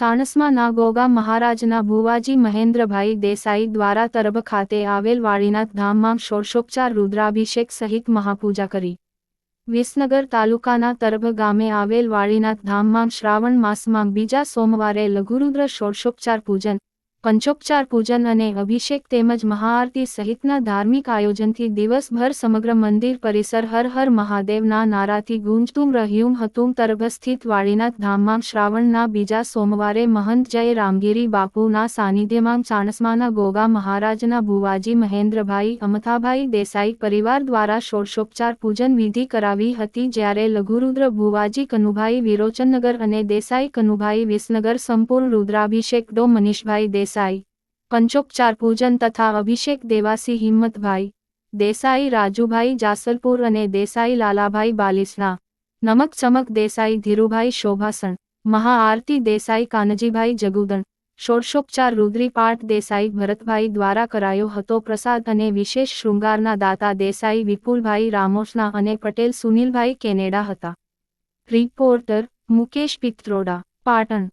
ચાણસ્માના ગોગા મહારાજના ભુવાજી મહેન્દ્રભાઈ દેસાઈ દ્વારા તરબ ખાતે આવેલ વાળીનાથ ધામમાં ષોડશોપચાર રુદ્રાભિષેક સહિત મહાપૂજા કરી. વિસનગર તાલુકાના તરભ ગામે આવેલ વાળીનાથ ધામમાં શ્રાવણ માસમાં બીજા સોમવારે લઘુરુદ્ર ષોડશોપચાર પૂજન પંચોપચાર પૂજન અને અભિષેક તેમજ મહાઆરતી સહિતના ધાર્મિક આયોજનથી દિવસભર સમગ્ર મંદિર પરિસર હર હર મહાદેવના નારાથી ગુંજતું રહ્યું હતું. તરભ સ્થિત વાળીનાથ ધામમાં શ્રાવણના બીજા સોમવારે મહંત જય રામગીરી બાપુના સાનિધ્યમાં ચાણસમાના ગોગા મહારાજના ભુવાજી મહેન્દ્રભાઈ અમથાભાઈ દેસાઈ પરિવાર દ્વારા ષોડશોપચાર પૂજન વિધિ કરાવી હતી. જ્યારે લઘુરુદ્ર ભુવાજી કનુભાઈ વિરોચનનગર અને દેસાઈ કનુભાઈ વિસનગર સંપૂર્ણ રુદ્રાભિષેક ડો મનીષભાઈ દેસાઈ પંચોપચાર પૂજન તથા અભિષેક દેવાસી હિંમતભાઈ, દેસાઈ રાજુભાઈ જાસલપુર અને દેસાઈ લાલાભાઈ બાલિસણા, નમક ચમક દેસાઈ ધીરુભાઈ શોભાસણ મહાઆરતી દેસાઈ કાનજીભાઈ જગુદણ, ષોડશોપચાર રુદ્રીપાઠ દેસાઈ ભરતભાઈ દ્વારા કરાયો હતો પ્રસાદ અને વિશેષ શૃંગારના દાતા દેસાઈ વિપુલભાઈ રામોસના અને પટેલ સુનિલભાઈ કેનેડા હતા. રિપોર્ટર મુકેશ પિત્રોડા, પાટણ.